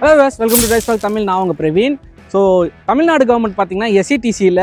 Hello guys welcome to rise Tamil நான் உங்கள் Praveen. So Tamil Nadu government பார்த்தீங்கன்னா எஸ்சிடிசியில்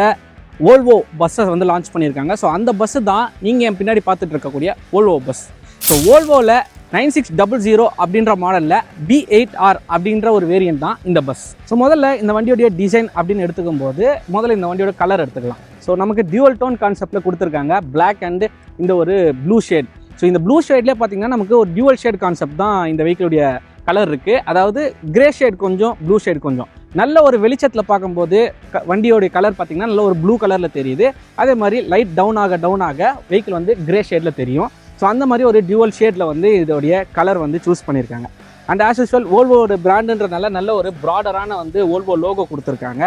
ஓல்வோ பஸ்ஸை வந்து லான்ச் பண்ணியிருக்காங்க. ஸோ அந்த பஸ்ஸு தான் நீங்கள் என் பின்னாடி பார்த்துட்டு இருக்கக்கூடிய ஓல்வோ பஸ் ஸோ ஓல்வோவில் நைன் சிக்ஸ் டபுள் ஜீரோ அப்படின்ற மாடலில் பி எயிட் ஆர் அப்படின்ற ஒரு வேரியன்ட் தான் இந்த பஸ் ஸோ முதல்ல இந்த வண்டியோடைய டிசைன் அப்படின்னு எடுத்துக்கும் போது முதல்ல இந்த வண்டியோட கலர் எடுத்துக்கலாம். ஸோ நமக்கு டியூவல் டோன் கான்செப்டில் கொடுத்துருக்காங்க. பிளாக் அண்ட் இந்த ஒரு ப்ளூ ஷேட் ஸோ இந்த ப்ளூ ஷேட்லேயே பார்த்தீங்கன்னா நமக்கு ஒரு டியூவல் ஷேட் கான்செப்ட் தான் இந்த வெஹிக்கிளுடைய கலர் இருக்குது அதாவது கிரே ஷேட் கொஞ்சம் ப்ளூ ஷேட் கொஞ்சம். நல்ல ஒரு வெளிச்சத்தில் பார்க்கும்போது க வண்டியோடைய கலர் பார்த்திங்கன்னா நல்ல ஒரு ப்ளூ கலரில் தெரியுது. அதே மாதிரி லைட் டவுன் ஆக டவுன் ஆக வெஹிக்கிள் வந்து கிரே ஷேடில் தெரியும். ஸோ அந்த மாதிரி ஒரு டியூவல் ஷேடில் வந்து இதோடைய கலர் வந்து சூஸ் பண்ணியிருக்காங்க அண்ட் ஆஸ் யூஸ்வல் ஓல்வோட பிராண்டுன்றனால நல்ல ஒரு ப்ராடரான வந்து ஓல்வோ லோகோ கொடுத்துருக்காங்க.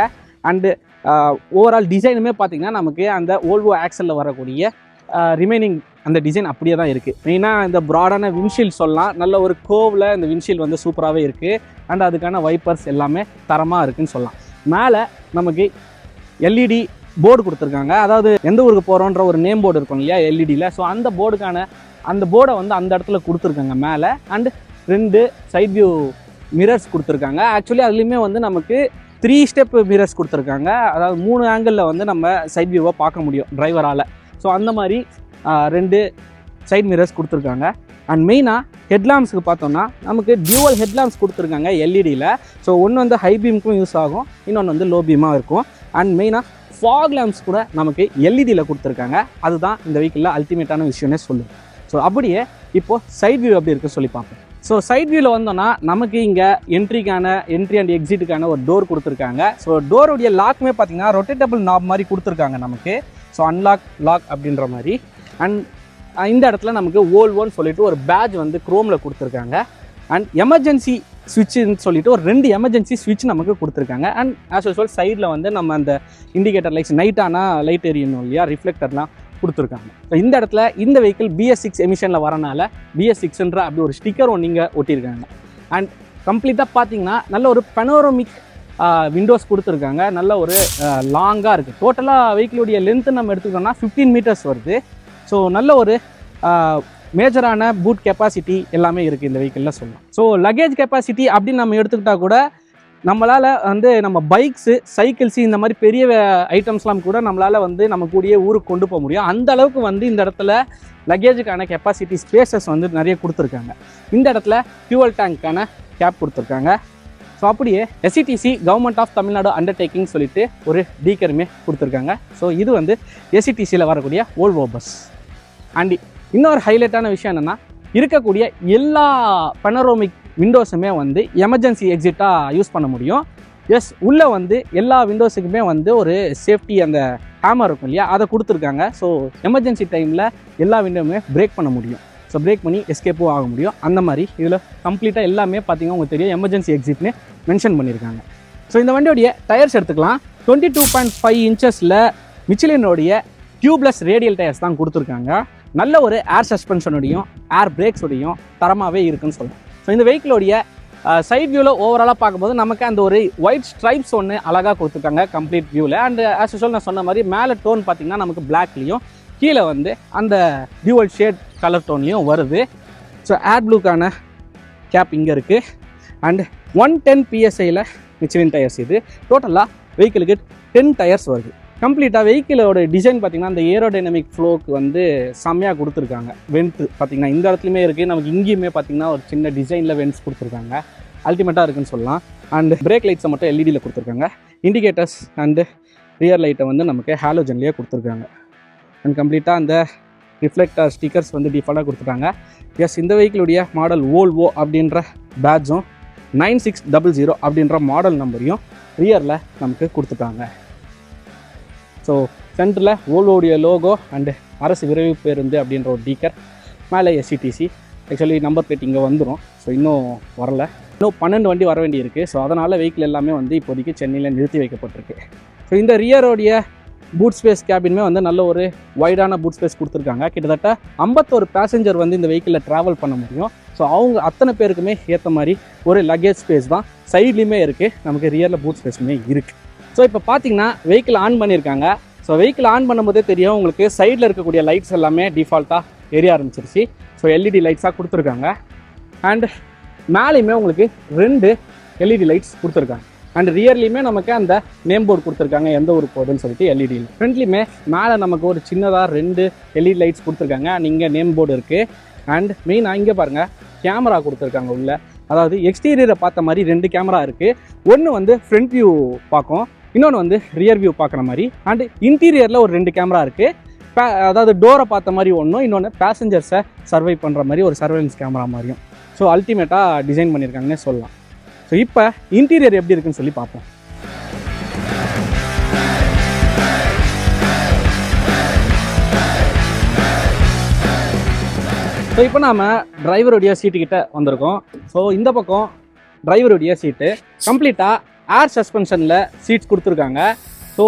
அண்டு ஓவரால் டிசைனுமே பார்த்தீங்கன்னா நமக்கு அந்த ஓல்வோ ஆக்சலில் வரக்கூடிய ரிமைனிங் அந்த டிசைன் அப்படியே தான் இருக்குது மெயினாக இந்த ப்ராடான விண்ஷீல்ட் சொல்லலாம். நல்ல ஒரு கோவில் இந்த விண்ஷீல்ட் வந்து சூப்பராகவே இருக்குது அண்ட் அதுக்கான வைப்பர்ஸ் எல்லாமே தரமாக இருக்குன்னு சொல்லலாம். மேலே நமக்கு எல்இடி போர்டு கொடுத்துருக்காங்க. அதாவது எந்த ஊருக்கு போகிறோன்ற ஒரு நேம் போர்டு இருக்கும் இல்லையா எல்இடியில் ஸோ அந்த போர்டுக்கான அந்த போர்டை வந்து அந்த இடத்துல கொடுத்துருக்காங்க மேலே. அண்ட் ரெண்டு சைட் வியூ மிரர்ஸ் கொடுத்துருக்காங்க. ஆக்சுவலி அதுலேயுமே வந்து நமக்கு த்ரீ ஸ்டெப் மிரர்ஸ் கொடுத்துருக்காங்க. அதாவது மூணு ஆங்கிளில் வந்து நம்ம சைட் வியூவை பார்க்க முடியும் டிரைவரால் ஸோ அந்த மாதிரி ரெண்டு சைட் மிரர்ஸ் கொடுத்துருக்காங்க. அண்ட் மெயினாக ஹெட்லாம்ப்ஸுக்கு பார்த்தோம்னா நமக்கு டியூவல் ஹெட்லாம்ப்ஸ் கொடுத்துருக்காங்க எல்இடியில் ஸோ ஒன்று வந்து ஹை பீமுக்கும் யூஸ் ஆகும் இன்னொன்று வந்து லோ பீமாக இருக்கும். அண்ட் மெயினாக ஃபாக் லேம்ப்ஸ் கூட நமக்கு எல்இடியில் கொடுத்துருக்காங்க. அதுதான் இந்த வீக்கில் அல்டிமேட்டான விஷயம்னே சொல்லுது. ஸோ அப்படியே இப்போது சைட் வியூ எப்படி இருக்குன்னு சொல்லி பார்ப்போம். ஸோ சைட் வியூவில் வந்தோம்னா நமக்கு இங்கே என்ட்ரிக்கான என்ட்ரி அண்ட் எக்ஸிட்டுக்கான ஒரு டோர் கொடுத்துருக்காங்க. ஸோ டோருடைய லாக்குமே பார்த்தீங்கன்னா ரொட்டேட்டபிள் நாப் மாதிரி கொடுத்துருக்காங்க நமக்கு. ஸோ அன்லாக் லாக் அப்படின்ற மாதிரி. அண்ட் இந்த இடத்துல நமக்கு ஓல்வோன்னு சொல்லிட்டு ஒரு பேட்ச் வந்து குரோமில் கொடுத்துருக்காங்க. அண்ட் எமர்ஜென்சி சுவிட்சுன்னு சொல்லிட்டு ஒரு ரெண்டு எமர்ஜென்சி ஸ்விட்ச் நமக்கு கொடுத்துருக்காங்க. அண்ட் ஆஸ் யூஸ்வல் சைடில் வந்து நம்ம அந்த இண்டிகேட்டர் லைட்ஸ் நைட் ஆனால் லைட் எரியணும் இல்லையா? ரிஃப்ளெக்டர்லாம் கொடுத்துருக்காங்க. ஸோ இந்த இடத்துல இந்த வெஹிக்கிள் பிஎஸ் சிக்ஸ் எமிஷனில் வரனால பிஎஸ் சிக்ஸ்ன்ற அப்படி ஒரு ஸ்டிக்கர் ஒன்று இங்கே ஒட்டியிருக்காங்க. அண்ட் கம்ப்ளீட்டாக பார்த்தீங்கன்னா நல்ல ஒரு பெனோரோமிக் விண்டோஸ் கொடுத்துருக்காங்க. நல்ல ஒரு லாங்காக இருக்குது டோட்டலாக வெஹிக்கிளுடைய லென்த்து நம்ம எடுத்துக்கிட்டோம்னா ஃபிஃப்டீன் மீட்டர்ஸ் வருது. ஸோ நல்ல ஒரு மேஜரான பூட் கெப்பாசிட்டி எல்லாமே இருக்குது இந்த வெஹிக்கிளில் சொல்லலாம். ஸோ லக்கேஜ் கெப்பாசிட்டி அப்படின்னு நம்ம எடுத்துக்கிட்டால் கூட நம்மளால் வந்து நம்ம பைக்ஸு சைக்கிள்ஸு இந்த மாதிரி பெரிய ஐட்டம்ஸ்லாம் கூட நம்மளால் வந்து நம்ம கூடிய ஊருக்கு கொண்டு போக முடியும். அந்த அளவுக்கு வந்து இந்த இடத்துல லக்கேஜுக்கான கெப்பாசிட்டி ஸ்பேசஸ் வந்து நிறைய கொடுத்துருக்காங்க. இந்த இடத்துல ஃபியூவல் டேங்க்கான கேப் கொடுத்துருக்காங்க. ஸோ அப்படியே SCTC government of Tamil Nadu undertaking சொல்லிட்டு ஒரு டீக்கருமே கொடுத்துருக்காங்க. ஸோ இது வந்து எஸ்சிடிசியில் வரக்கூடிய ஓல்வோ பஸ் அண்ட் இன்னொரு ஹைலைட்டான விஷயம் என்னென்னா இருக்கக்கூடிய எல்லா பெனரோமிக் விண்டோஸுமே வந்து எமர்ஜென்சி எக்ஸிட்டாக யூஸ் பண்ண முடியும். எஸ் உள்ளே வந்து எல்லா விண்டோஸுக்குமே வந்து ஒரு சேஃப்டி அந்த ஹேமர் இருக்கும் இல்லையா? அதை கொடுத்துருக்காங்க. ஸோ எமர்ஜென்சி டைமில் எல்லா விண்டோவுமே பிரேக் பண்ண முடியும். ஸோ பிரேக் பண்ணி எஸ்கேப்பும் ஆக முடியும். அந்த மாதிரி இதில் கம்ப்ளீட்டாக எல்லாமே பார்த்தீங்கன்னா உங்களுக்கு தெரியும். எமர்ஜென்சி எக்ஸிட்னு மென்ஷன் பண்ணியிருக்காங்க ஸோ இந்த வண்டியோடைய டயர்ஸ் எடுத்துக்கலாம். டுவெண்ட்டி டூ பாயிண்ட் ஃபைவ் இன்ச்சஸில் மிச்சிலினுடைய டியூப்லெஸ் ரேடியல் டயர்ஸ் தான் கொடுத்துருக்காங்க. நல்ல ஒரு ஏர் சஸ்பென்ஷனோடையும் ஏர் பிரேக்ஸோடையும் தரமாகவே இருக்குன்னு சொல்லலாம் ஸோ இந்த வெஹிக்கிளோடைய சைட் வியூவில் ஓவராலாக பார்க்கும்போது நமக்கு அந்த ஒரு ஒயிட் ஸ்ட்ரைப்ஸ் ஒன்று அழகாக கொடுத்துருக்காங்க கம்ப்ளீட் வியூவில் அண்ட் ஆஸ் யூஸ்வல் நான் சொன்ன மாதிரி மேலே டோன் பார்த்தீங்கன்னா நமக்கு பிளாக்லேயும் கீழே வந்து அந்த டியூவல் ஷேட் கலர் டோன்லேயும் வருது. ஸோ ஏர் ப்ளூக்கான கேப் இங்கே இருக்குது அண்ட் ஒன் டென் பிஎஸ்ஐயில் மிச்சிலின் டயர்ஸ் இது. டோட்டலாக வெஹிக்கிளுக்கு டென் டயர்ஸ் வருது. கம்ப்ளீட்டாக வெஹிக்கிளோட டிசைன் பார்த்திங்கன்னா அந்த ஏரோடைனமிக் ஃப்ளோக்கு வந்து செம்மையாக கொடுத்துருக்காங்க. வென்ட் பார்த்தீங்கன்னா இந்த இடத்துலையுமே இருக்குது நமக்கு இங்கேயுமே பார்த்தீங்கன்னா ஒரு சின்ன டிசைனில் வென்ட்ஸ் கொடுத்துருக்காங்க. அல்டிமேட்டாக இருக்குன்னு சொல்லலாம். அண்டு பிரேக் லைட்ஸை மட்டும் எல்இடியில் கொடுத்துருக்காங்க. இண்டிகேட்டர்ஸ் அண்டு ரியர் லைட்டை வந்து நமக்கு ஹாலோஜன்லேயே கொடுத்துருக்காங்க. அண்ட் கம்ப்ளீட்டாக அந்த ரிஃப்ளெக்டர் ஸ்டிக்கர்ஸ் வந்து டிஃபால்ட்டாக கொடுத்துட்டாங்க. எஸ் இந்த வெஹிக்கிளுடைய மாடல் ஓல்வோ அப்படின்ற பேட்சும் நைன் சிக்ஸ் டபுள் ஜீரோ அப்படின்ற மாடல் நம்பரையும் ரியரில் நமக்கு கொடுத்துட்டாங்க. ஸோ சென்டரில் ஓல்வோடைய லோகோ அண்டு அரசு விரைவு பேருந்து அப்படின்ற ஒரு டீக்கர் மேலே எஸ்சிடிசி ஆக்சுவலி நம்பர் பிளேட் இங்கே வந்துடும் ஸோ இன்னும் வரல. இன்னும் பன்னெண்டு வண்டி வர வேண்டியிருக்கு. ஸோ அதனால் வெஹிக்கிள் எல்லாமே வந்து இப்போதைக்கு சென்னையில் நிறுத்தி வைக்கப்பட்டிருக்கு. ஸோ இந்த ரியரோடைய பூட் ஸ்பேஸ் கேபினுமே வந்து நல்ல ஒரு வைடான பூட் ஸ்பேஸ் கொடுத்துருக்காங்க. கிட்டத்தட்ட ஐம்பத்தோரு பேசஞ்சர் வந்து இந்த வெஹிக்கிளில் ட்ராவல் பண்ண முடியும். ஸோ அவங்க அத்தனை பேருக்குமே ஏற்ற மாதிரி ஒரு லக்கேஜ் ஸ்பேஸ் தான். சைட்லேயுமே இருக்குது நமக்கு ரியரில் பூட் ஸ்பேஸுமே இருக்குது ஸோ இப்போ பார்த்தீங்கன்னா வெஹிக்கிள் ஆன் பண்ணியிருக்காங்க ஸோ வெஹிக்கிள் ஆன் பண்ணும்போதே தெரியும் உங்களுக்கு சைடில் இருக்கக்கூடிய லைட்ஸ் எல்லாமே டிஃபால்ட்டாக எரிய ஆரம்பிச்சிருச்சு. ஸோ எல்இடி லைட்ஸாக கொடுத்துருக்காங்க. அண்ட் மேலேயுமே உங்களுக்கு ரெண்டு எல்இடி லைட்ஸ் கொடுத்துருக்காங்க. அண்ட் ரியர்லையுமே நமக்கு அந்த நேம் போர்டு கொடுத்துருக்காங்க எந்த ஒரு போர்டுன்னு சொல்லிட்டு எல்இடியில் ஃப்ரண்ட்லையுமே மேலே நமக்கு ஒரு சின்னதாக ரெண்டு எல்இடி லைட்ஸ் கொடுத்துருக்காங்க. அண்ட் இங்கே நேம் போர்டு இருக்குது அண்ட் மெயினாக இங்கே பாருங்கள் கேமரா கொடுத்துருக்காங்க உள்ளே. அதாவது எக்ஸ்டீரியரை பார்த்த மாதிரி ரெண்டு கேமரா இருக்குது ஒன்று வந்து ஃப்ரண்ட் வியூ பார்க்கும். இன்னொன்று வந்து ரியர் வியூ பார்க்குற மாதிரி. அண்டு இன்டீரியரில் ஒரு ரெண்டு கேமரா இருக்குது அதாவது டோரை பார்த்த மாதிரி ஒன்றும் இன்னொன்று பேசஞ்சர்ஸை சர்வை பண்ணுற மாதிரி ஒரு சர்வேலன்ஸ் கேமரா மாதிரியும். ஸோ அல்டிமேட்டாக டிசைன் பண்ணியிருக்காங்கன்னே சொல்லலாம். ஸோ இப்போ இன்டீரியர் எப்படி இருக்குன்னு சொல்லி பார்ப்போம். ஸோ இப்போ நாம் டிரைவருடைய சீட்டுக்கிட்ட வந்திருக்கோம். ஸோ இந்த பக்கம் டிரைவருடைய சீட்டு கம்ப்ளீட்டாக ஏர் சஸ்பென்ஷனில் சீட்ஸ் கொடுத்துருக்காங்க. ஸோ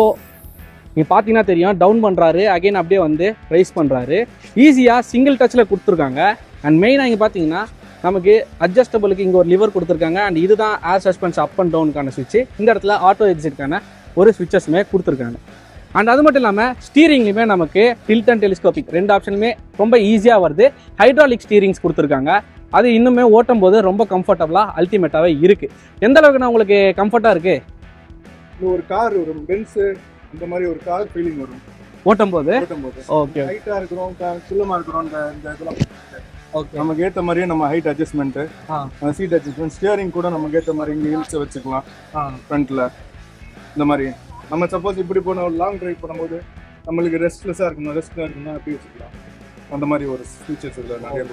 நீங்கள் பார்த்தீங்கன்னா தெரியும் டவுன் பண்ணுறாரு அகைன் அப்படியே வந்து ரைஸ் பண்ணுறாரு ஈஸியாக சிங்கிள் டச்சில் கொடுத்துருக்காங்க. அண்ட் மெயினாக இங்கே பார்த்தீங்கன்னா நமக்கு அட்ஜஸ்டபிளுக்கு இங்கே ஒரு லிவர் கொடுத்துருக்காங்க. அண்ட் இதுதான் ஏர் சஸ்பென்ஸ் அப் அண்ட் டவுனுக்கான சுவிட்ச் இந்த இடத்துல ஆட்டோ எக்ஸிட்கான ஒரு சுவிட்சஸுமே கொடுத்துருக்காங்க. அண்ட் அது மட்டும் இல்லாமல் ஸ்டீரிங்லையுமே நமக்கு டில்ட் அண்ட் டெலிஸ்கோபிக் ரெண்டு ஆப்ஷனுமே ரொம்ப ஈஸியாக வருது. ஹைட்ராலிக் ஸ்டீரிங்ஸ் கொடுத்துருக்காங்க. அது இன்னுமே ஓட்டும் போது ரொம்ப கம்ஃபர்டபுளாக அல்டிமேட்டாகவே இருக்குது எந்த அளவுக்கு நான் உங்களுக்கு கம்ஃபர்ட்டாக இருக்குது ஒரு கார் வரும் பென்ஸ் இந்த மாதிரி ஒரு கார் ஃபீலிங் வரும். ஓட்டும் போது ஓகே ஹைட்டா இருக்கிறோம் குள்ளமா இருக்கிறோம் இந்த இந்த இதெல்லாம் ஓகே நமக்கு ஏத்த மாதிரியே நம்ம ஹைட் அட்ஜஸ்ட்மெண்ட் ஆ. சீட் அட்ஜஸ்ட்மெண்ட் ஸ்டியரிங் கூட நமக்கு ஏத்த மாதிரி இங்க ஹில்ஸ் வச்சுக்கலாம். ஆ. ஃப்ரண்ட்ல இந்த மாதிரி. நம்ம சப்போஸ் இப்படி போன ஒரு லாங் டிரைவ் பண்ணும்போது நம்மளுக்கு ரெஸ்ட்லெஸ்ஸா இருக்கணும் ரெஸ்ட்லா இருக்கணும் அப்படி வச்சுக்கலாம்? அந்த மாதிரி ஒரு ஃபீச்சர்ஸ் இதுல நிறைய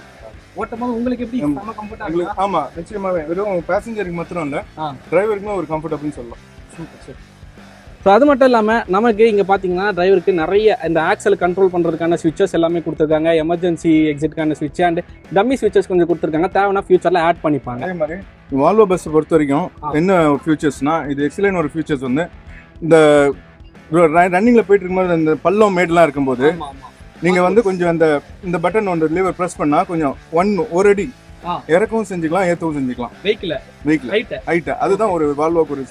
ஓட்டும் போது உங்களுக்கு எப்படி. செம கம்ஃபர்ட்டாக எங்களுக்கு ஆமா நிச்சயமாவே. வெறும் பேசஞ்சருக்கு மாத்திரம் இல்ல. டிரைவருக்குமே ஒரு கம்ஃபர்டபுள்னு சொல்லலாம். ஸோ அது மட்டும் இல்லாமல் நமக்கு இங்கே பார்த்தீங்கன்னா டிரைவருக்கு நிறைய இந்த ஆக்சல் கண்ட்ரோல் பண்ணுறதுக்கான ஸ்விட்சஸ் எல்லாமே கொடுத்துருக்காங்க. எமர்ஜென்சி எக்ஸிட்கான ஸ்விட்ச் அண்ட் டம்மி ஸ்விட்சஸ் கொஞ்சம் கொடுத்துருக்காங்க. தேவைன்னா ஃபியூச்சரில் ஆட் பண்ணிப்பாங்க. அதே மாதிரி வால்வோ பஸ் பொறுத்த வரைக்கும். என்ன ஃபியூச்சர்ஸ்னா இது எக்ஸலைன் ஒரு ஃபியூச்சர்ஸ் வந்து இந்த ரன்னிங்ல போயிட்டு இருக்கும்போது இந்த பள்ளம் மேட்லாம் இருக்கும்போது நீங்க வந்து கொஞ்சம் அந்த இந்த பட்டன் ஒன்று லிவர் பிரஸ் பண்ணா கொஞ்சம் ஒன் ஒரு அடி. இறக்கவும் செஞ்சுக்கலாம் ஏற்றவும் செஞ்சுக்கலாம். வெஹிக்கிள் வெஹிக்கிள் ஹைட்டு ஹைட் அதுதான் ஒரு வால்வோக்கு ஒரு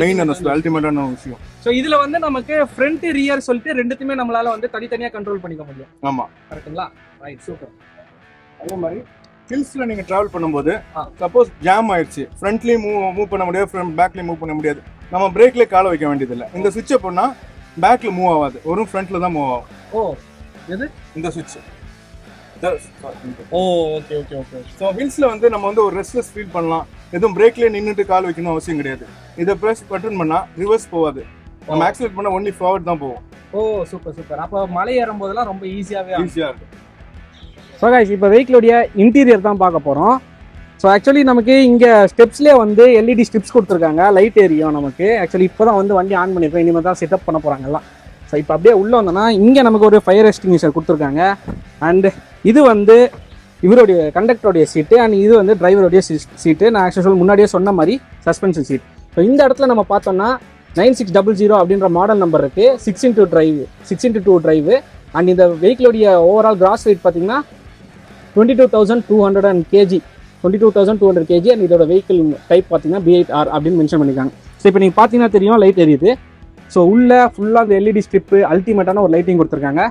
மெயின் அந்த அல்டிமேட்டான விஷயம். ஸோ இதில் வந்து நமக்கு ஃப்ரண்ட் ரியர் சொல்லிட்டு ரெண்டுத்தையுமே நம்மளால வந்து தனித்தனியாக கண்ட்ரோல் பண்ணிக்க முடியும். ஆமா. கரெக்ட்டுங்களா ரைட் சூப்பர் அதே மாதிரி ஹில்ஸ்ல நீங்க டிராவல் பண்ணும்போது. சப்போஸ் ஜாம் ஆயிடுச்சு. ஃப்ரண்ட்லயும் மூவ் மூவ் பண்ண முடியாது ஃப்ரண்ட் பேக்லயும் மூவ் பண்ண முடியாது. நம்ம பிரேக்ல கால வைக்க வேண்டியதில்லை. இந்த சுவிட்சை பண்ணா பேக்ல மூவ் ஆகாது. வெறும் ஃப்ரண்ட்ல தான் மூவ் ஆகும். ஓ. இந்த சுவிட்ச் ஓ ஓகே ஓகே ஓகே ஸோ ஹில்ஸ்ல வந்து நம்ம வந்து ஒரு ரெஸ்ட்லெஸ் ஃபீல் பண்ணலாம். எதுவும் பிரேக்லயே நின்னுட்டு கால் வைக்கணும் அவசியம் கிடையாது. இதை ப்ரெஸ் பட்டன் பண்ணா ரிவர்ஸ் போகாது. நம்ம ஆக்சிலேட் பண்ணா ஒன்லி ஃபார்வர்ட் தான் போவோம் ஓ சூப்பர் சூப்பர் அப்போ மலை ஏறும் போதெல்லாம் ரொம்ப ஈஸியாகவே ஈஸியா இருக்கு ஸோ கைஸ் இப்போ வெஹிக்கிளுடைய இன்டீரியர் தான் பார்க்க போகிறோம் ஸோ ஆக்சுவலி நமக்கு இங்கே ஸ்டெப்ஸ்லேயே வந்து எல்இடி ஸ்டிப்ஸ் கொடுத்துருக்காங்க. லைட் எரியும் நமக்கு. ஆக்சுவலி இப்போ தான் வந்து வண்டி ஆன் பண்ணியிருக்கோம் இனிமேல் தான் செட்டப் பண்ண போகிறாங்கலாம் ஸோ இப்போ அப்படியே உள்ளே வந்தோன்னா இங்கே நமக்கு ஒரு ஃபயர் எஸ்டிங்யூஷர் கொடுத்துருக்காங்க. அண்டு இது வந்து இவருடைய கண்டக்டருடைய சீட்டு அண்ட் இது வந்து டிரைவருடைய சீட்டு நான் ஆக்சுவல் முன்னாடியே சொன்ன மாதிரி சஸ்பென்ஷன் சீட் ஸோ இந்த இடத்துல நம்ம பார்த்தோம்னா நைன் சிக்ஸ் டபுள் ஜீரோ அப்படின்ற மாடல் நம்பர் இருக்குது six into drive six into two drive and இந்த வெஹிக்கிளுடைய ஓவரால் கிராஸ் வெயிட் பார்த்தீங்கன்னா twenty two thousand two hundred and KG twenty two thousand two hundred KG and இதோட vehicle type பார்த்தீங்கன்னா B R அப்படின்னு mention பண்ணியிருக்காங்க so இப்போ நீங்கள் பார்த்தீங்கன்னா தெரியும் லைட் எரியுது. ஸோ உள்ளே ஃபுல்லாக அந்த எல்இடி ஸ்ட்ரிப்பு அல்டிமேட்டான ஒரு லைட்டிங் கொடுத்துருக்காங்க.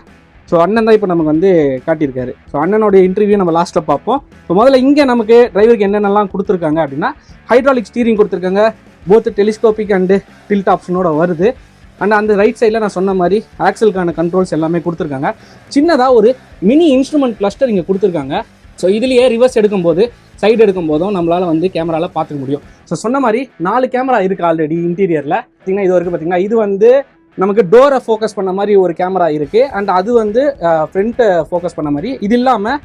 ஸோ அண்ணன் தான் இப்போ நமக்கு வந்து காட்டியிருக்காரு. ஸோ அண்ணனுடைய இன்டர்வியூ நம்ம லாஸ்ட்டில் பார்ப்போம். ஸோ முதல்ல இங்கே நமக்கு டிரைவருக்கு என்னென்னலாம் கொடுத்துருக்காங்க அப்படின்னா ஹைட்ராலிக் ஸ்டீரிங் கொடுத்துருக்காங்க. போத் டெலிஸ்கோபிக் அண்டு டில்ட் ஆப்ஷனோட வருது. அண்ட் அந்த ரைட் சைடில் நான் சொன்ன மாதிரி ஆக்சலுக்கான கண்ட்ரோல்ஸ் எல்லாமே கொடுத்துருக்காங்க. சின்னதாக ஒரு மினி இன்ஸ்ட்ருமெண்ட் கிளஸ்டர் இங்கே கொடுத்துருக்காங்க. ஸோ இதுலேயே ரிவர்ஸ் எடுக்கும்போது சைடு எடுக்கும் போதும் நம்மளால் வந்து கேமராவில் பார்த்துக்க முடியும். ஸோ சொன்ன மாதிரி நாலு கேமரா இருக்குது ஆல்ரெடி இன்டீரியரில் பார்த்திங்கன்னா இது வரைக்கும் பார்த்தீங்கன்னா இது வந்து நமக்கு டோரை ஃபோக்கஸ் பண்ண மாதிரி ஒரு கேமரா இருக்குது அண்ட் அது வந்து ஃப்ரண்ட்டை ஃபோக்கஸ் பண்ண மாதிரி. இது இல்லாமல்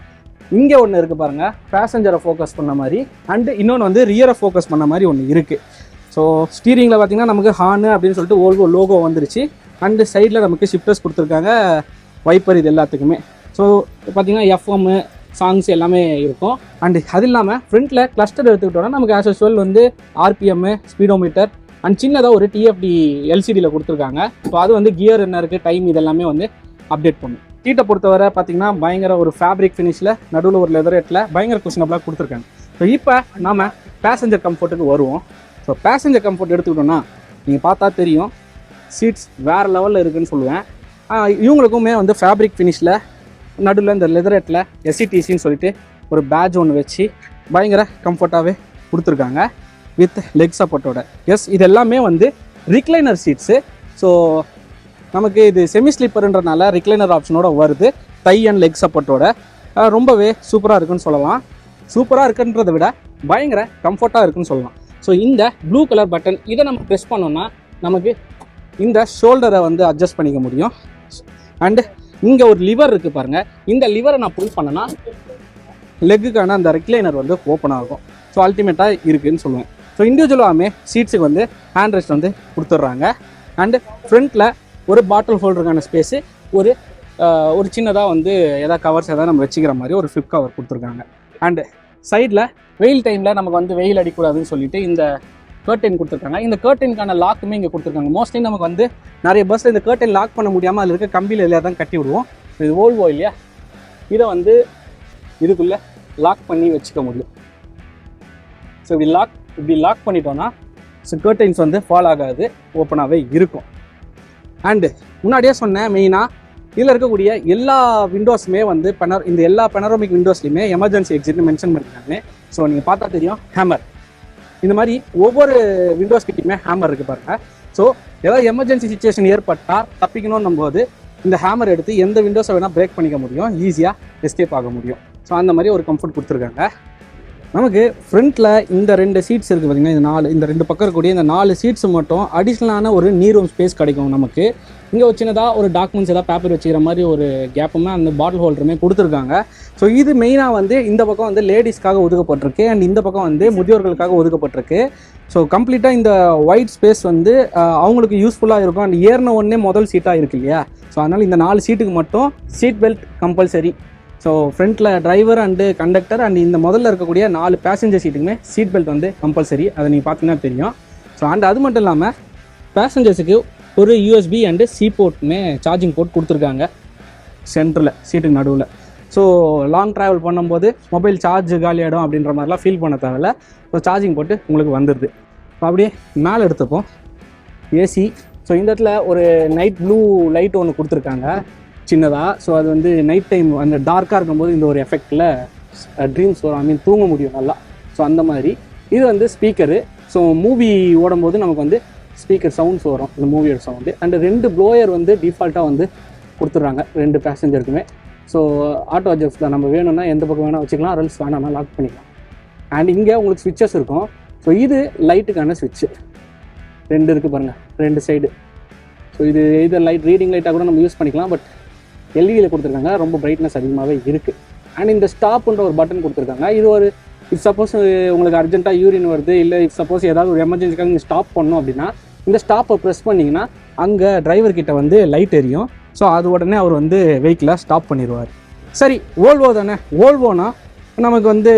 இங்கே ஒன்று இருக்குது பாருங்கள் பேசஞ்சரை ஃபோக்கஸ் பண்ண மாதிரி. அண்டு இன்னொன்று வந்து ரியரை ஃபோக்கஸ் பண்ண மாதிரி ஒன்று இருக்குது ஸோ ஸ்டீரிங்கில் பார்த்தீங்கன்னா நமக்கு ஹானு அப்படின்னு சொல்லிட்டு ஓல்வோ லோகோ வந்துருச்சு. அண்டு சைடில் நமக்கு ஷிஃப்டர்ஸ் கொடுத்துருக்காங்க வைப்பர் இது எல்லாத்துக்குமே. ஸோ பார்த்திங்கன்னா எஃப்எம்மு சாங்ஸ் எல்லாமே இருக்கும். அண்ட் அது இல்லாமல் ஃப்ரண்ட்டில் கிளஸ்டர் எடுத்துக்கிட்டோன்னா நமக்கு ஆஸ் யூஸ்வல் வந்து ஆர்பிஎம்மு ஸ்பீடோமீட்டர் அண்ட் சின்னதாக ஒரு டிஎஃப்டி எல்சிடியில் கொடுத்துருக்காங்க. ஸோ அது வந்து கியர் என்ன இருக்குது டைம் இதெல்லாமே வந்து அப்டேட் பண்ணும். சீட்டை பொறுத்தவரை பார்த்தீங்கன்னா பயங்கர ஒரு ஃபேப்ரிக் ஃபினிஷில் நடுவில் ஒரு லெதரேட்டில் பயங்கர குஷனபிளாக கொடுத்துருக்காங்க. ஸோ இப்போ நாம் பேசஞ்சர் கம்ஃபர்ட்டுக்கு வருவோம். ஸோ பேசஞ்சர் கம்ஃபர்ட் எடுத்துக்கிட்டோன்னா நீங்கள் பார்த்தா தெரியும் சீட்ஸ் வேறு லெவலில் இருக்குதுன்னு சொல்லுவேன். இவங்களுக்குமே வந்து ஃபேப்ரிக் ஃபினிஷில் நடுவில் இந்த லெதரேட்டில் எஸ்சிடிசின்னு சொல்லிட்டு ஒரு பேட்ச் ஒன்று வச்சு பயங்கர கம்ஃபர்ட்டாகவே கொடுத்துருக்காங்க வித் லெக் சப்போர்ட்டோட எஸ் இது எல்லாமே வந்து ரிக்ளைனர் சீட்ஸு ஸோ நமக்கு இது செமி ஸ்லீப்பருன்றனால ரிக்ளைனர் ஆப்ஷனோட வருது. தை அண்ட் லெக் சப்போர்ட்டோட ரொம்பவே சூப்பராக இருக்குன்னு சொல்லலாம். சூப்பராக இருக்குன்றதை விட பயங்கர கம்ஃபர்ட்டாக இருக்குன்னு சொல்லலாம். ஸோ இந்த ப்ளூ கலர் பட்டன் இதை நம்ம ப்ரெஸ் பண்ணோம்னா நமக்கு இந்த ஷோல்டரை வந்து அட்ஜஸ்ட் பண்ணிக்க முடியும். அண்டு இங்கே ஒரு லிவர் இருக்குது பாருங்கள் இந்த லிவரை நான் புல் பண்ணேன்னா லெக்குக்கான அந்த ரெக்லைனர் வந்து ஓப்பன் ஆகும். ஸோ அல்டிமேட்டாக இருக்குதுன்னு சொல்லுவேன். ஸோ இண்டிவிஜுவலாகவே சீட்ஸுக்கு வந்து ஹேண்ட் ரெஸ்ட் வந்து கொடுத்துட்றாங்க. அண்டு ஃப்ரண்ட்டில் ஒரு பாட்டில் ஹோல்டருக்கான ஸ்பேஸு ஒரு ஒரு சின்னதாக வந்து எதாவது கவர்ஸ் எதாவது நம்ம வச்சுக்கிற மாதிரி ஒரு ஃபிப் கவர் கொடுத்துருக்காங்க. அண்டு சைடில் வெயில் டைமில் நமக்கு வந்து வெயில் அடிக்கூடாதுன்னு சொல்லிட்டு இந்த கேர்டைன் கொடுத்துருக்காங்க. இந்த கர்டைனுக்கான லாக்குமே இங்கே கொடுத்துருக்காங்க. மோஸ்ட்லி நமக்கு வந்து நிறைய பஸ்ஸில் இந்த கேர்டைன் லாக் பண்ண முடியாமல் அதில் இருக்க கம்பியில் இல்லையா தான் கட்டி விடுவோம். இது ஓல்வோ இல்லையா? இதை வந்து இதுக்குள்ளே லாக் பண்ணி வச்சுக்க முடியும். ஸோ இப்படி லாக் இப்படி லாக் பண்ணிட்டோன்னா ஸோ கேர்டைன்ஸ் வந்து ஃபால் ஆகாது ஓப்பனாகவே இருக்கும். அண்டு முன்னாடியே சொன்னேன் மெயினாக இதில் இருக்கக்கூடிய எல்லா விண்டோஸுமே வந்து பெனர் இந்த எல்லா பெனரோமிக் விண்டோஸ்லையுமே எமர்ஜென்சி எக்ஸிட்னு மென்ஷன் பண்ணிருக்காங்க. ஸோ நீங்கள் பார்த்தா தெரியும் ஹேமர் இந்த மாதிரி ஒவ்வொரு விண்டோஸ் கிட்டையுமே ஹேமர் இருக்குது பாருங்க. ஸோ ஏதாவது எமர்ஜென்சி சுச்சுவேஷன் ஏற்பட்டால் தப்பிக்கணும்னும் போது இந்த ஹேமர் எடுத்து எந்த விண்டோஸை வேணால் பிரேக் பண்ணிக்க முடியும். ஈஸியாக எஸ்கேப் ஆக முடியும். ஸோ அந்த மாதிரி ஒரு கம்ஃபர்ட் கொடுத்துருக்காங்க. நமக்கு ஃப்ரண்ட்டில் இந்த ரெண்டு சீட்ஸ் இருக்குது பார்த்திங்கன்னா இந்த நாலு இந்த ரெண்டு பக்கம் இருக்கக்கூடிய இந்த நாலு சீட்ஸ் மட்டும் அடிஷ்னலான ஒரு நீ ரூம் ஸ்பேஸ் கிடைக்கும் நமக்கு. இங்கே ஒரு சின்னதாக ஒரு டாக்குமெண்ட்ஸ் ஏதாவது பேப்பர் வச்சுக்கிற மாதிரி ஒரு கேப்புமே அந்த பாட்டில் ஹோல்டருமே கொடுத்துருக்காங்க. ஸோ இது மெயினாக வந்து இந்த பக்கம் வந்து லேடிஸ்க்காக ஒதுக்கப்பட்டிருக்கு அண்ட் இந்த பக்கம் வந்து முதியோர்களுக்காக ஒதுக்கப்பட்டிருக்கு. ஸோ கம்ப்ளீட்டாக இந்த ஒயிட் ஸ்பேஸ் வந்து அவங்களுக்கு யூஸ்ஃபுல்லாக இருக்கும் அண்ட் ஏறின ஒன்றே முதல் சீட்டாக இருக்கு இல்லையா? ஸோ அதனால் இந்த நாலு சீட்டுக்கு மட்டும் சீட் பெல்ட் கம்பல்சரி ஸோ ஃப்ரண்ட்டில் டிரைவர் அண்டு கண்டக்டர் அண்ட் இந்த முதல்ல இருக்கக்கூடிய நாலு பேசஞ்சர் சீட்டுக்குமே சீட் பெல்ட் வந்து கம்பல்சரி அதை நீங்கள் பார்த்தீங்கன்னா தெரியும். ஸோ அண்ட் அது மட்டும் இல்லாமல் பேசஞ்சர்ஸுக்கு ஒரு யூஎஸ்பி அண்டு சி போர்ட்டுமே சார்ஜிங் போர்ட் கொடுத்துருக்காங்க. சென்டரில் சீட்டுக்கு நடுவில். ஸோ லாங் ட்ராவல் பண்ணும்போது மொபைல் சார்ஜ் காலியாகிடும் அப்படின்ற மாதிரிலாம் ஃபீல் பண்ண தேவையில்ல. ஸோ சார்ஜிங் போட்டு உங்களுக்கு வந்துடுது ஸோ அப்படியே மேலே எடுத்துப்போம். ஏசி ஸோ இந்த இடத்துல ஒரு நைட் ப்ளூ லைட் ஒன்று கொடுத்துருக்காங்க. சின்னதாக ஸோ அது வந்து நைட் டைம் அந்த டார்க்காக இருக்கும்போது இந்த ஒரு எஃபெக்டில் ட்ரீம்ஸ் வரும். ஐ மீன் தூங்க முடியும் நல்லா. ஸோ அந்த மாதிரி. இது வந்து ஸ்பீக்கரு ஸோ மூவி ஓடும்போது நமக்கு வந்து ஸ்பீக்கர் சவுண்ட்ஸ் வரும். இந்த மூவியோட சவுண்டு அண்ட் ரெண்டு ப்ளோயர் வந்து டிஃபால்ட்டாக வந்து கொடுத்துட்றாங்க. ரெண்டு பேசஞ்சருக்குமே ஸோ ஆட்டோ அட்ஜஸ்ட்டில் நம்ம வேணும்னா எந்த பக்கம் வேணால் வச்சுக்கலாம் ரல்ஸ் வேணாம்னா லாக் பண்ணிக்கலாம். அண்ட் இங்கே உங்களுக்கு ஸ்விட்சஸ் இருக்கும். ஸோ இது லைட்டுக்கான ஸ்விட்ச்சு ரெண்டு இருக்குது பாருங்கள் ரெண்டு சைடு ஸோ இது இது லைட் ரீடிங் லைட்டாக கூட நம்ம யூஸ் பண்ணிக்கலாம். பட் எல்இடியில் கொடுத்துருக்காங்க. ரொம்ப பிரைட்னஸ் அதிகமாகவே இருக்குது அண்ட் இந்த ஸ்டாப்ன்ற ஒரு பட்டன் கொடுத்துருக்காங்க. இது ஒரு இஃப் சப்போஸ் உங்களுக்கு அர்ஜென்ட்டாக யூரின் வருது இல்லை இஃப் சப்போஸ் ஏதாவது ஒரு எமர்ஜென்சிக்காக நீங்கள் ஸ்டாப் பண்ணோம் அப்படின்னா இந்த ஸ்டாப்பை ப்ரெஸ் பண்ணிங்கன்னா அங்கே டிரைவர்கிட்ட வந்து லைட் எரியும். ஸோ அது உடனே அவர் வந்து வெஹிக்கிளை ஸ்டாப் பண்ணிடுவார் சரி ஓல்வோ தானே? ஓல்வோனா நமக்கு வந்து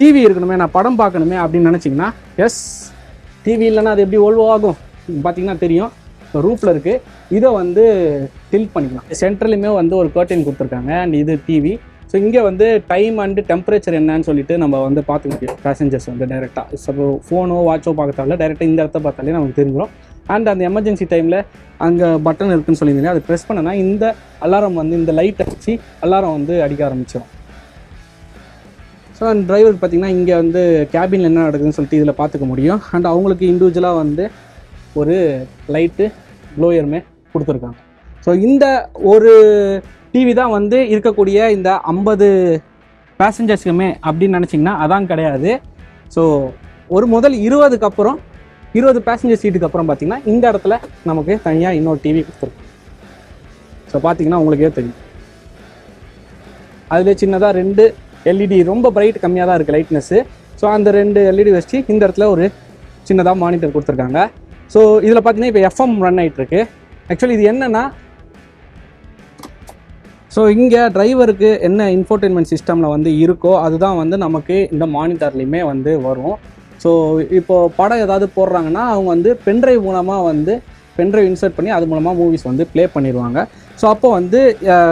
டிவி இருக்கணுமே நான் படம் பார்க்கணுமே அப்படின்னு நினச்சிங்கன்னா எஸ் டிவி இல்லைன்னா அது எப்படி ஓல்வோ ஆகும்? பார்த்தீங்கன்னா தெரியும். ரூஃபில் இருக்குது இதை வந்து டில்ட் பண்ணிக்கலாம். சென்ட்ரலுமே வந்து ஒரு கர்டன் கொடுத்துருக்காங்க. அண்ட் இது டிவி ஸோ இங்கே வந்து டைம் அண்டு டெம்பரேச்சர் என்னன்னு சொல்லிட்டு நம்ம வந்து பார்த்துக்க முடியும். பேசஞ்சர்ஸ் வந்து டேரெக்டாக ஸோ ஃபோனோ வாட்சோ பார்க்கறதால தேவையில்ல டேரெக்டாக இந்த இடத்த பார்த்தாலே நமக்கு தெரிஞ்சிடும் அண்ட் அந்த எமர்ஜென்சி டைமில் அங்கே பட்டன் இருக்குன்னு சொல்லியிருந்தீங்க. அதை ப்ரெஸ் பண்ணனா இந்த அலாரம் வந்து இந்த லைட் அடிச்சு அலாரம் வந்து அடிக்க ஆரம்பிச்சிடும் ஸோ அந்த டிரைவருக்கு பார்த்தீங்கன்னா இங்கே வந்து கேபினில் என்ன நடக்குதுன்னு சொல்லிட்டு இதில் பார்த்துக்க முடியும். அண்ட் அவங்களுக்கு இண்டிவிஜுவலாக வந்து ஒரு லைட்டு க்ளோயருமே கொடுத்துருக்காங்க. ஸோ இந்த ஒரு டிவி தான் வந்து இருக்கக்கூடிய இந்த ஐம்பது பேசஞ்சர்ஸுக்குமே அப்படின்னு நினச்சிங்கன்னா அதான் கிடையாது. ஸோ ஒரு முதல் இருபதுக்கு அப்புறம் இருபது பேசஞ்சர் சீட்டுக்கு அப்புறம் பார்த்தீங்கன்னா இந்த இடத்துல நமக்கு தனியாக இன்னொரு டிவி கொடுத்துருக்கோம். ஸோ பார்த்தீங்கன்னா உங்களுக்கே தெரியும். அதில் சின்னதாக ரெண்டு எல்இடி ரொம்ப பிரைட் கம்மியாக தான் இருக்குது லைட்னஸ்ஸு ஸோ அந்த ரெண்டு எல்இடி வச்சு இந்த இடத்துல ஒரு சின்னதாக மானிட்டர் கொடுத்துருக்காங்க. ஸோ இதில் பார்த்தீங்கன்னா இப்போ எஃப்எம் ரன் ஆகிட்டு ஆக்சுவலி இது என்னென்னா ஸோ இங்கே டிரைவருக்கு என்ன இன்ஃபோர்டைன்மெண்ட் சிஸ்டமில் வந்து இருக்கோ அதுதான் வந்து நமக்கு இந்த மானிட்டர்லேயுமே வந்து வரும். ஸோ இப்போது படம் ஏதாவது போடுறாங்கன்னா அவங்க வந்து பென்ட்ரைவ் மூலமாக வந்து பென்ட்ரைவ் இன்சர்ட் பண்ணி அது மூலமாக மூவிஸ் வந்து ப்ளே பண்ணிடுவாங்க. ஸோ அப்போ வந்து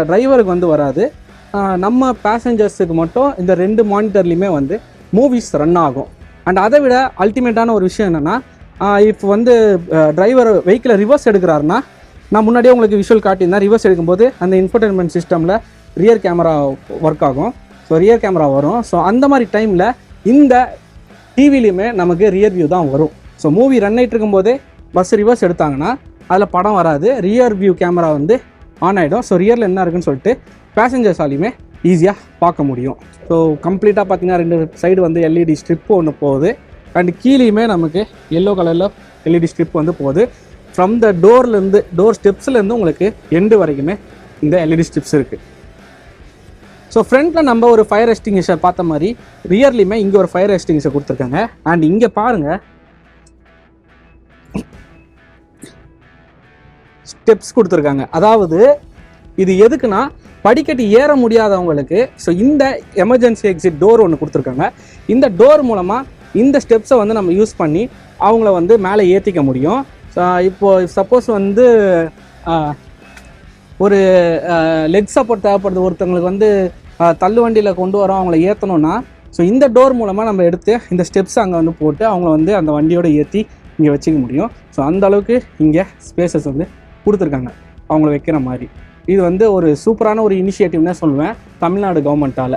டிரைவருக்கு வந்து வராது. நம்ம பேசஞ்சர்ஸுக்கு மட்டும் இந்த ரெண்டு மானிட்டர்லேயுமே வந்து மூவிஸ் ரன் ஆகும். அண்ட் அதை விட அல்டிமேட்டான ஒரு விஷயம் என்னென்னா இப்போ வந்து டிரைவர் வெஹிக்கிளை ரிவர்ஸ் எடுக்கிறாருன்னா நான் முன்னாடியே உங்களுக்கு விஷுவல் காட்டியிருந்தேன். ரிவர்ஸ் எடுக்கும்போது அந்த இன்ஃபர்டைன்மெண்ட் சிஸ்டமில் ரியர் கேமரா ஒர்க் ஆகும். ஸோ ரியர் கேமரா வரும். ஸோ அந்த மாதிரி டைமில் இந்த டிவிலையுமே நமக்கு ரியர் வியூ தான் வரும். ஸோ மூவி ரன் ஆகிட்டு இருக்கும்போதே பஸ் ரிவர்ஸ் எடுத்தாங்கன்னா அதில் படம் வராது. ரியர் வியூ கேமரா வந்து ஆன் ஆகிடும் ஸோ ரியரில் என்ன இருக்குன்னு சொல்லிட்டு பேசஞ்சர்ஸாலையுமே ஈஸியாக பார்க்க முடியும். ஸோ கம்ப்ளீட்டாக பார்த்தீங்கன்னா ரெண்டு சைடு வந்து எல்இடி ஸ்ட்ரிப் ஒன்று போகுது. அண்ட் கீழேயுமே நமக்கு எல்லோ கலரில் எல்இடி ஸ்ட்ரிப் வந்து போகுது. ஃப்ரம் த டோர்லேருந்து டோர் ஸ்டெப்ஸ்லேருந்து உங்களுக்கு எண்டு வரைக்குமே இந்த எல்இடி ஸ்ட்ரிப்ஸ் இருக்குது ஸோ ஃப்ரண்ட்டில் நம்ம ஒரு ஃபயர் எஸ்டிங்ஷர் பார்த்த மாதிரி ரியர்லையுமே இங்கே ஒரு ஃபயர் எஸ்டிங்ஷர் கொடுத்துருக்காங்க. அண்ட் இங்கே பாருங்கள் ஸ்டெப்ஸ் கொடுத்துருக்காங்க. அதாவது இது எதுக்குன்னா படிக்கட்டு ஏற முடியாதவங்களுக்கு ஸோ இந்த எமர்ஜென்சி எக்ஸிட் டோர் ஒன்று கொடுத்துருக்காங்க. இந்த டோர் மூலமாக இந்த ஸ்டெப்ஸை வந்து நம்ம யூஸ் பண்ணி அவங்கள வந்து மேலே ஏற்றிக்க முடியும். ஸோ இப்போது சப்போஸ் வந்து ஒரு லெக் சப்போர்ட் தேவைப்படுது. ஒருத்தவங்களுக்கு வந்து தள்ளு வண்டியில் கொண்டு வரோம் அவங்கள ஏற்றணும்னா ஸோ இந்த டோர் மூலமாக நம்ம எடுத்து இந்த ஸ்டெப்ஸ் அங்கே வந்து போட்டு அவங்கள வந்து அந்த வண்டியோட ஏற்றி இங்கே வச்சுக்க முடியும். ஸோ அந்த அளவுக்கு இங்கே ஸ்பேசஸ் வந்து கொடுத்துருக்காங்க. அவங்கள வைக்கிற மாதிரி. இது வந்து ஒரு சூப்பரான ஒரு இனிஷியேட்டிவ்னே சொல்லுவேன். தமிழ்நாடு கவர்மெண்ட்டால்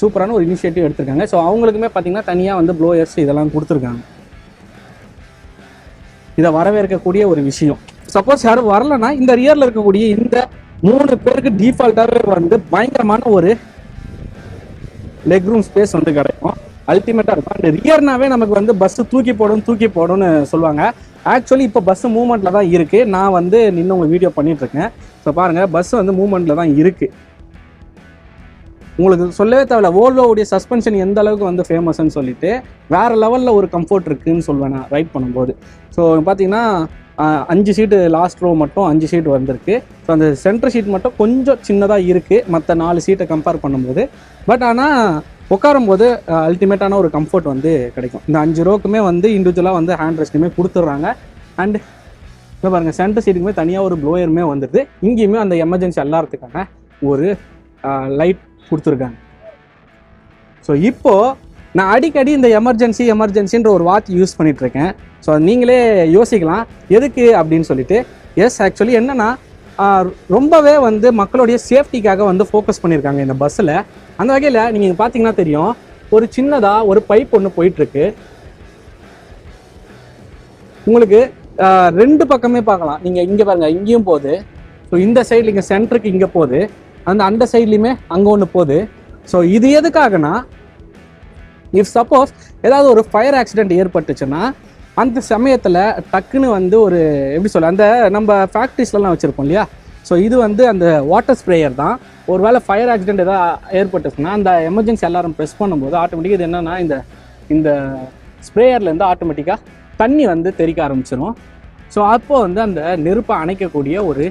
சூப்பரான ஒரு இனிஷியேட்டிவ் எடுத்திருக்காங்க. ஸோ அவங்களுக்குமே பார்த்திங்கன்னா தனியாக வந்து ப்ளோயர்ஸ் இதெல்லாம் கொடுத்துருக்காங்க. இதை வரவேற்கக்கூடிய ஒரு விஷயம். சப்போஸ் யாரும் வரலன்னா இந்த ரியரில் இருக்கக்கூடிய இந்த மூணு பேருக்கு டிஃபால்ட்டாகவே வந்து பயங்கரமான ஒரு லெக் ரூம் ஸ்பேஸ் வந்து கிடைக்கும். அல்டிமேட்டாக இருக்கும். அந்த ரியர்னாவே நமக்கு வந்து பஸ் தூக்கி போடும் தூக்கி போடும்னு சொல்லுவாங்க. ஆக்சுவலி இப்போ பஸ் மூவ்மெண்ட்டில் தான் இருக்குது நான் வந்து நின்று உங்கள் வீடியோ பண்ணிகிட்ருக்கேன் ஸோ பாருங்கள் பஸ் வந்து மூவ்மெண்ட்டில் தான் இருக்குது உங்களுக்கு சொல்லவே தேவையில்ல. ஓல்வோவுடைய சஸ்பென்ஷன் எந்த அளவுக்கு வந்து ஃபேமஸ்ன்னு சொல்லிட்டு வேற லெவலில் ஒரு கம்ஃபர்ட் இருக்குன்னு சொல்லுவேன் நான் ரைட் பண்ணும்போது. ஸோ பார்த்தீங்கன்னா அஞ்சு சீட்டு லாஸ்ட் ரோ மட்டும் அஞ்சு சீட் வந்திருக்கு. ஸோ அந்த சென்டர் சீட் மட்டும் கொஞ்சம் சின்னதாக இருக்குது மற்ற நாலு சீட்டை கம்பேர் பண்ணும்போது. பட் ஆனால் உட்காரும்போது அல்டிமேட்டான ஒரு கம்ஃபர்ட் வந்து கிடைக்கும். இந்த அஞ்சு ரோக்குமே வந்து இண்டிவிஜுவலாக வந்து ஹேண்ட் ரெஸ்ட்டுமே கொடுத்துட்றாங்க. அண்ட் இப்போ பாருங்கள் சென்டர் சீட்டுக்குமே தனியாக ஒரு ப்ளோயருமே வந்துடுது. இங்கேயுமே அந்த எமர்ஜென்சி எல்லாத்துக்கான ஒரு லைட் கொடுத்துருக்காங்க. ஸோ இப்போது நான் அடிக்கடி இந்த எமர்ஜென்சி எமர்ஜென்சின்ற ஒரு வார்த்தை யூஸ் பண்ணிட்டு இருக்கேன் ஸோ நீங்களே யோசிக்கலாம். எதுக்கு அப்படின்னு சொல்லிட்டு எஸ் ஆக்சுவலி என்னன்னா ரொம்பவே வந்து மக்களுடைய சேஃப்டிக்காக வந்து ஃபோக்கஸ் பண்ணியிருக்காங்க இந்த பஸ்ஸில் அந்த வகையில் நீங்கள் பார்த்தீங்கன்னா தெரியும் ஒரு சின்னதாக ஒரு பைப் ஒன்று போயிட்டுருக்கு. உங்களுக்கு ரெண்டு பக்கமே பார்க்கலாம். நீங்கள் இங்கே பாருங்க இங்கேயும் போகுது. ஸோ இந்த சைடில் இங்கே சென்டருக்கு இங்கே போகுது. அந்த அந்த சைட்லையுமே அங்கே ஒன்று போகுது. ஸோ இது எதுக்காகனா இஃப் சப்போஸ் ஏதாவது ஒரு ஃபயர் ஆக்சிடென்ட் ஏற்பட்டுச்சுன்னா அந்த சமயத்தில் டக்குன்னு வந்து ஒரு எப்படி சொல்ல அந்த நம்ம ஃபேக்ட்ரிஸ்லலாம் வச்சுருப்போம் இல்லையா? ஸோ இது வந்து அந்த வாட்டர் ஸ்ப்ரேயர் தான். ஒருவேளை ஃபயர் ஆக்சிடென்ட் ஏதாவது ஏற்பட்டுச்சுன்னா அந்த எமர்ஜென்சி அலாரம் ப்ரெஸ் பண்ணும்போது ஆட்டோமேட்டிக்காக இது என்னன்னா இந்த இந்த ஸ்ப்ரேயர்லேருந்து ஆட்டோமேட்டிக்காக தண்ணி வந்து தெறிக்க ஆரம்பிச்சிடும் ஸோ அப்போ வந்து அந்த நெருப்பை அணைக்கக்கூடிய ஒரு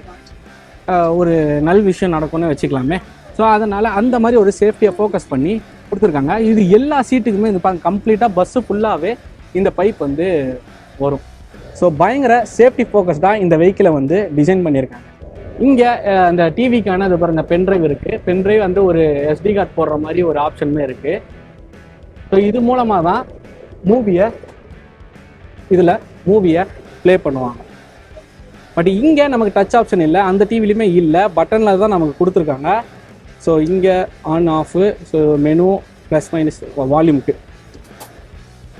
ஒரு நல் விஷயம் நடக்கும்னு வச்சுக்கலாமே. ஸோ அதனால் அந்த மாதிரி ஒரு சேஃப்டியை ஃபோக்கஸ் பண்ணி கொடுத்துருக்காங்க. இது எல்லா சீட்டுக்குமே இது பாருங்க கம்ப்ளீட்டாக பஸ்ஸு ஃபுல்லாகவே இந்த பைப் வந்து வரும். ஸோ பயங்கர சேஃப்டி ஃபோக்கஸ்டாக இந்த வெஹிக்கிளை வந்து டிசைன் பண்ணியிருக்காங்க. இங்கே அந்த டிவிக்கான இது பாருங்க பென்ட்ரைவ் இருக்குது பென்ட்ரைவ் வந்து ஒரு எஸ்டி கார்டு போடுற மாதிரி ஒரு ஆப்ஷனுமே இருக்குது ஸோ இது மூலமாக தான் மூவியை இதில் மூவியை ப்ளே பண்ணுவாங்க. பட் இங்கே நமக்கு டச் ஆப்ஷன் இல்லை அந்த டிவிலையுமே இல்லை. பட்டனில் தான் நமக்கு கொடுத்துருக்காங்க. ஸோ இங்கே on off so menu plus minus வால்யூமுக்கு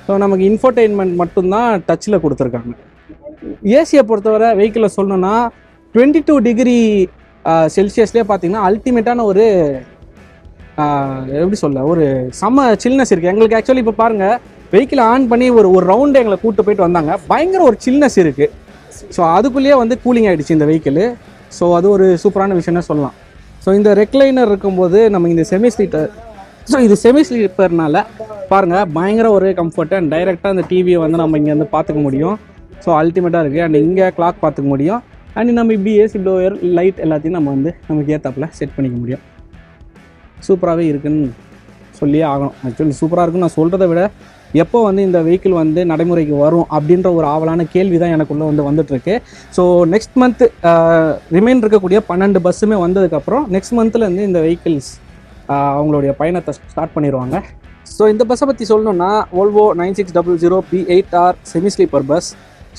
so நமக்கு இன்ஃபர்டெயின்மெண்ட் மட்டும்தான் டச்சில் கொடுத்துருக்காங்க. ஏசியை பொறுத்தவரை வெஹிக்கிளில் சொல்லணும்னா டுவெண்ட்டி டூ டிகிரி செல்சியஸ்லேயே பார்த்தீங்கன்னா அல்டிமேட்டான ஒரு எப்படி சொல்ல ஒரு செம்ம சில்னஸ் இருக்குது எங்களுக்கு ஆக்சுவலி இப்போ பாருங்கள் வெஹிக்கிள் ஆன் பண்ணி ஒரு ஒரு ரவுண்டு எங்களை கூப்பிட்டு போயிட்டு வந்தாங்க. பயங்கர ஒரு சில்னஸ் இருக்குது ஸோ அதுக்குள்ளேயே வந்து கூலிங் ஆகிடுச்சு இந்த வெஹிக்கிள் ஸோ அது ஒரு சூப்பரான விஷயம்னு சொல்லலாம். ஸோ இந்த ரெக்லைனர் இருக்கும்போது நம்ம இந்த செமி ஸ்லீட்டர் ஸோ இது செமி ஸ்லீப்பர்னால பாருங்கள் பயங்கர ஒரு கம்ஃபர்ட் அண்ட் டைரெக்டாக அந்த டிவியை வந்து நம்ம இங்கே வந்து பார்த்துக்க முடியும். ஸோ அல்டிமேட்டாக இருக்குது அண்ட் இங்கே கிளாக் பார்த்துக்க முடியும். அண்ட் நம்ம இப்படி ஏசி ப்ளோயர் லைட் எல்லாத்தையும் நம்ம வந்து நமக்கு ஏற்றாப்புல செட் பண்ணிக்க முடியும். சூப்பராகவே இருக்குன்னு சொல்லியே ஆகணும். ஆக்சுவலி சூப்பராக இருக்குன்னு நான் சொல்கிறத விட எப்போ வந்து இந்த வெஹிக்கிள் வந்து நடைமுறைக்கு வரும் அப்படின்ற ஒரு ஆவலான கேள்வி தான் எனக்குள்ளே வந்து வந்துட்டுருக்கு. ஸோ நெக்ஸ்ட் மந்த் ரிமைன் இருக்கக்கூடிய பன்னெண்டு பஸ்ஸுமே வந்ததுக்கப்புறம் நெக்ஸ்ட் மந்த்லேருந்து இந்த வெஹிக்கிள்ஸ் அவங்களுடைய பயணத்தை ஸ்டார்ட் பண்ணிடுவாங்க ஸோ இந்த பஸ்ஸை பற்றி சொல்லணும்னா Volvo nine six double zero B eight R semi sleeper bus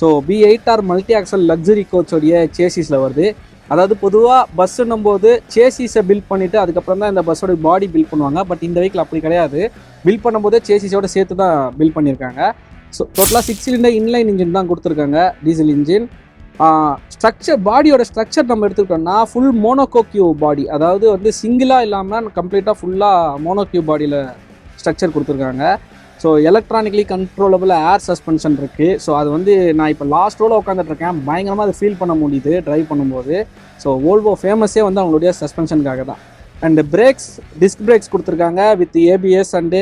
so B eight R multi axle luxury கோச்சோடைய சேசிஸில் வருது. அதாவது பொதுவாக பஸ்ஸுன்னும் போது சேசிஸை பில்ட் பண்ணிவிட்டு அதுக்கப்புறம் தான் இந்த பஸ்ஸோட பாடி பில்ட் பண்ணுவாங்க. பட் இந்த வெஹிக்கிள் அப்படி கிடையாது. பில்ட் பண்ணும்போதே சேசிஸோட சேர்த்து தான் பில்ட் பண்ணியிருக்காங்க. ஸோ டோட்டலாக சிக்ஸ் சிலிண்டர் இன்லைன் இன்ஜின் தான் கொடுத்துருக்காங்க. டீசல் இன்ஜின் ஸ்ட்ரக்சர் பாடியோட ஸ்ட்ரக்சர் நம்ம எடுத்துக்கிட்டோம்னா ஃபுல் மோனோகோக்யூ பாடி அதாவது வந்து சிங்கிளாக இல்லாமல் கம்ப்ளீட்டாக ஃபுல்லாக மோனோக்யூ பாடியில் ஸ்ட்ரக்சர் கொடுத்துருக்காங்க. So electronically controllable air suspension இருக்குது ஸோ அது வந்து நான் இப்போ லாஸ்ட் ரோவில் உட்காந்துட்ருக்கேன் பயங்கரமாக அதை ஃபீல் பண்ண முடியுது ட்ரைவ் பண்ணும்போது. ஸோ ஓல்வோ ஃபேமஸே வந்து அவங்களுடைய சஸ்பென்ஷனுக்காக தான். அண்டு பிரேக்ஸ் டிஸ்க் பிரேக்ஸ் கொடுத்துருக்காங்க with ABS and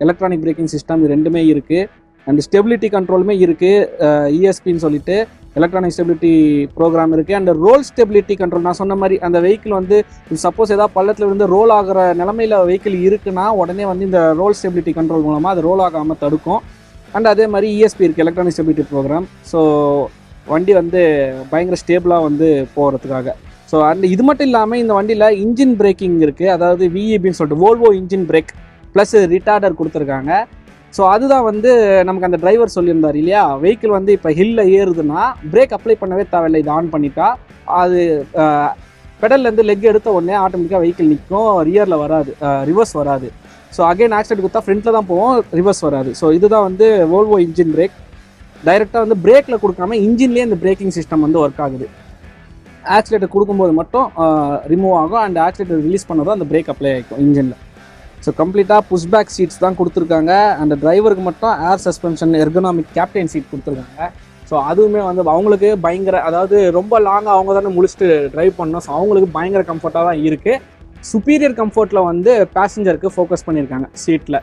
electronic braking system இது ரெண்டுமே இருக்குது அண்ட் ஸ்டெபிலிட்டி கண்ட்ரோலுமே இருக்குது இஎஸ்பின்னு சொல்லிட்டு. எலக்ட்ரானிக் ஸ்டெபிலிட்டி ப்ரோக்ராம் இருக்குது அண்ட் ரோல் ஸ்டெபிலிட்டி கண்ட்ரோல் நான் சொன்ன மாதிரி அந்த வெஹிக்கிள் வந்து சப்போஸ் ஏதாவது பள்ளத்தில் இருந்து ரோல் ஆகிற நிலமையில் வெஹிக்கிள் இருக்குன்னா உடனே வந்து இந்த ரோல் ஸ்டெபிலிட்டி கண்ட்ரோல் மூலமாக அது ரோல் ஆகாமல் தடுக்கும். அண்ட் அதே மாதிரி இஎஸ்பி இருக்குது எலக்ட்ரானிக் ஸ்டெபிலிட்டி ப்ரோக்ராம் ஸோ வண்டி வந்து பயங்கர ஸ்டேபிளாக வந்து போகிறதுக்காக ஸோ அண்ட் இது மட்டும் இல்லாமல் இந்த வண்டியில் இன்ஜின் பிரேக்கிங் இருக்குது அதாவது விஇபின்னு சொல்லிட்டு Volvo engine brake plus retarder கொடுத்துருக்காங்க. ஸோ அதுதான் வந்து நமக்கு அந்த டிரைவர் சொல்லியிருந்தார் இல்லையா? வெஹிக்கிள் வந்து இப்போ ஹில்ல ஏறுதுன்னா பிரேக் அப்ளை பண்ணவே தேவையில்லை. இது ஆன் பண்ணிட்டா அது பெடல்லேருந்து லெக் எடுத்த உடனே ஆட்டோமேட்டிக்காக வெஹிக்கிள் நிற்கும். ரியரில் வராது. ரிவர்ஸ் வராது. ஸோ அகைன் ஆக்சிடென்ட் கொடுத்தா ஃப்ரண்ட்டில் தான் போவோம் ரிவர்ஸ் வராது. ஸோ இதுதான் வந்து ஓல்வோ இன்ஜின் பிரேக் டைரெக்டாக வந்து பிரேக்கில் கொடுக்காம இன்ஜின்லேயே இந்த பிரேக்கிங் சிஸ்டம் வந்து ஒர்க் ஆகுது. ஆக்சிலேட்டர் கொடுக்கும்போது மட்டும் ரிமூவ் ஆகும். அண்ட் ஆக்சிலேட்டர் ரிலீஸ் பண்ணதும் அந்த பிரேக் அப்ளை ஆகிக்கும் இன்ஜினில் ஸோ கம்ப்ளீட்டாக புஷ் பேக் சீட்ஸ் தான் கொடுத்துருக்காங்க. அந்த டிரைவருக்கு மட்டும் air suspension ergonomic captain seat கொடுத்துருக்காங்க. ஸோ அதுவுமே வந்து அவங்களுக்கு பயங்கர அதாவது ரொம்ப லாங்காக அவங்க தானே முடிச்சுட்டு ட்ரைவ் பண்ணோம். ஸோ அவங்களுக்கு பயங்கர கம்ஃபர்ட்டாக தான் இருக்குது சுப்பீரியர் கம்ஃபர்ட்டில் வந்து பேசஞ்சருக்கு ஃபோக்கஸ் பண்ணியிருக்காங்க சீட்டில்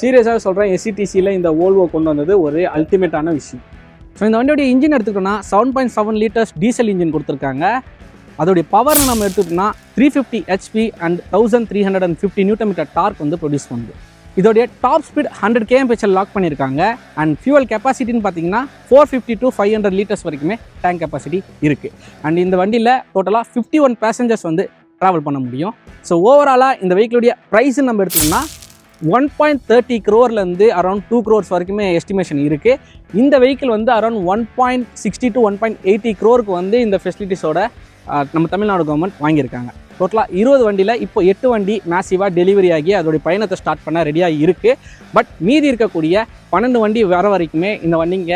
சீரியஸாக சொல்கிறேன் எஸ்சிடிசியில் இந்த ஓல்வோ கொண்டு வந்தது ஒரு அல்டிமேட்டான விஷயம். ஸோ இந்த வண்டியோடைய இன்ஜின் எடுத்துக்கிட்டோம்னா seven point seven litres diesel engine கொடுத்துருக்காங்க. அதோடைய பவர் நம்ம எடுத்துக்கிட்டோம்னா three fifty HP and thousand three hundred and fifty newton metre torque வந்து ப்ரொடியூஸ் பண்ணுது. இதோடைய டாப் ஸ்பீட் ஹண்ட்ரட் கேஎம்பிஹெச்எல் லாக் பண்ணியிருக்காங்க அண்ட் ஃபியூவல் கெப்பாசிட்டின்னு பார்த்தீங்கன்னா four fifty to five hundred litres வரைக்குமே டேங்க் கெப்பாசிட்டி இருக்குது அண்ட் இந்த வண்டியில் டோட்டலாக ஃபிஃப்டி ஒன் பேசஞ்சர்ஸ் வந்து ட்ராவல் பண்ண முடியும். ஸோ ஓவராலாக இந்த வெஹிக்கிளுடைய ப்ரைஸ் நம்ம எடுத்துக்கோம்னா ஒன் பாயிண்ட் தேர்ட்டி க்ரோர்லேருந்து அரௌண்ட் டூ க்ரோர்ஸ் வரைக்குமே எஸ்டிமேஷன் இருக்குது இந்த வெஹிக்கிள் வந்து around one point sixty to one point eighty க்ரோருக்கு வந்து இந்த ஃபெசிலிட்டிஸோட நம்ம தமிழ்நாடு கவர்மெண்ட் வாங்கியிருக்காங்க. டோட்டலாக இருபது வண்டியில் இப்போ எட்டு வண்டி மேசிவாக டெலிவரி ஆகி அதோடைய பயணத்தை ஸ்டார்ட் பண்ண ரெடியாக இருக்குது பட் மீதி இருக்கக்கூடிய பன்னெண்டு வண்டி வர வரைக்குமே இந்த வண்டிங்க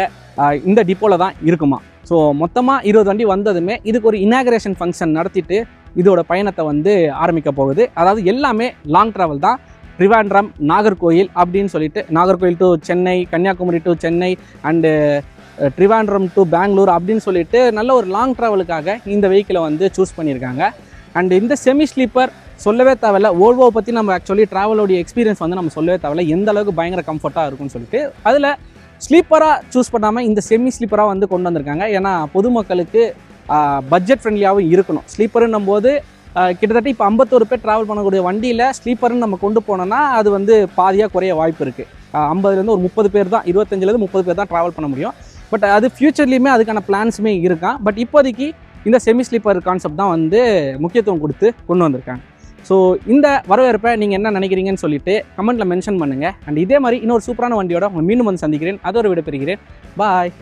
இந்த டிப்போவில் தான் இருக்குமா? ஸோ மொத்தமாக இருபது வண்டி வந்ததுமே இதுக்கு ஒரு இனாகிரேஷன் ஃபங்க்ஷன் நடத்திட்டு இதோட பயணத்தை வந்து ஆரம்பிக்க போகுது. அதாவது எல்லாமே லாங் ட்ராவல் தான். ட்ரிவாண்ட்ரம் நாகர்கோயில் அப்படின்னு சொல்லிட்டு Nagercoil to Chennai Kanyakumari to Chennai and Trivandrum to Bangalore அப்படின்னு சொல்லிட்டு நல்ல ஒரு லாங் ட்ராவலுக்காக இந்த வெஹிக்கிளை வந்து சூஸ் பண்ணியிருக்காங்க. அண்ட் இந்த செமி ஸ்லீப்பர் சொல்லவே தேவையில்ல. ஓல்வோ பற்றி நம்ம ஆக்சுவலி ட்ராவலோடைய எக்ஸ்பீரியன்ஸ் வந்து நம்ம சொல்லவே தேவையில்ல. எந்த அளவுக்கு பயங்கர கம்ஃபர்ட்டாக இருக்கும்னு சொல்லிட்டு. அதில் ஸ்லீப்பராக சூஸ் பண்ணாமல் இந்த செமி ஸ்லீப்பராக வந்து கொண்டு வந்திருக்காங்க. ஏன்னா பொதுமக்களுக்கு பட்ஜெட் ஃப்ரெண்ட்லியாகவும் இருக்கணும். ஸ்லீப்பருன்னும் போது கிட்டத்தட்ட இப்போ ஐம்பத்தோரு பேர் ட்ராவல் பண்ணக்கூடிய வண்டியில் ஸ்லீப்பர்னு நம்ம கொண்டு போனோம்னா அது வந்து பாதியாக குறைய வாய்ப்பு இருக்குது ஐம்பதுலேருந்து ஒரு முப்பது பேர் தான் இருபத்தஞ்சிலேருந்து முப்பது பேர் தான் ட்ராவல் பண்ண முடியும். பட் அது ஃப்யூச்சர்லேயுமே அதுக்கான பிளான்ஸுமே இருக்கான் பட் இப்போதைக்கு இந்த செமி ஸ்லீப்பர் கான்செப்ட் தான் வந்து முக்கியத்துவம் கொடுத்து கொண்டு வந்திருக்காங்க. ஸோ இந்த வரவேற்பை நீங்கள் என்ன நினைக்கிறீங்கன்னு சொல்லிட்டு கமெண்ட்டில் மென்ஷன் பண்ணுங்கள் அண்ட் இதே மாதிரி இன்னொரு சூப்பரான வண்டியோட உங்களை மீண்டும் வந்து சந்திக்கிறேன். அதோட விடைபெறுகிறேன். பாய்